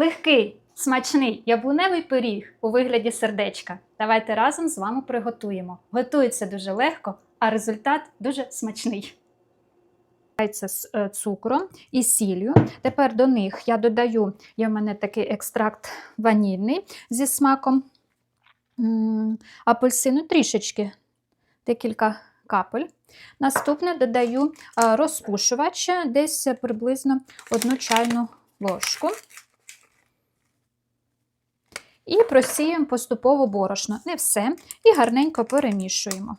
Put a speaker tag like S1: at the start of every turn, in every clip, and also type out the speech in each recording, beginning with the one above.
S1: Легкий, смачний яблуневий пиріг у вигляді сердечка. Давайте разом з вами приготуємо. Готується дуже легко, а результат дуже смачний. З е, цукром і сіллю. Тепер до них я додаю, є в мене такий екстракт ванільний зі смаком апельсину, трішечки, декілька капель. Наступне додаю а, розпушувач, десь приблизно одну чайну ложку. І просіємо поступово борошно. Не все. І гарненько перемішуємо.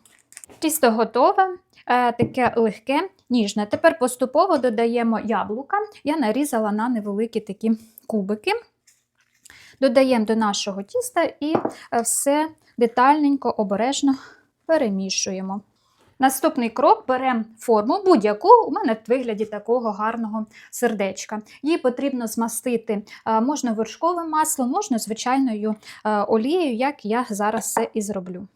S1: Тісто готове, е, таке легке, ніжне. Тепер поступово додаємо яблука. Я нарізала на невеликі такі кубики. Додаємо до нашого тіста і е, все детальненько, обережно перемішуємо. Наступний крок беремо форму будь-яку, у мене в вигляді такого гарного сердечка. Її потрібно змастити е, можна вершковим маслом, можна звичайною е, олією, як я зараз це і зроблю.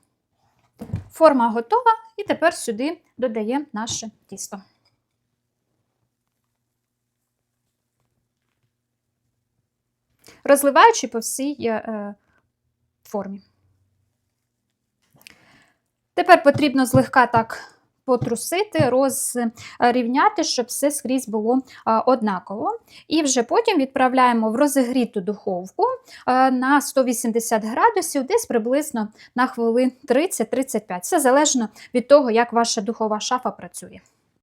S1: Форма готова, і тепер сюди додаємо наше тісто. Розливаючи по всій е, формі. Тепер потрібно злегка так потрусити, розрівняти, щоб все скрізь було однаково. І вже потім відправляємо в розігріту духовку на 180 градусів, десь приблизно на хвилин 30-35. Все залежно від того, як ваша духова шафа працює.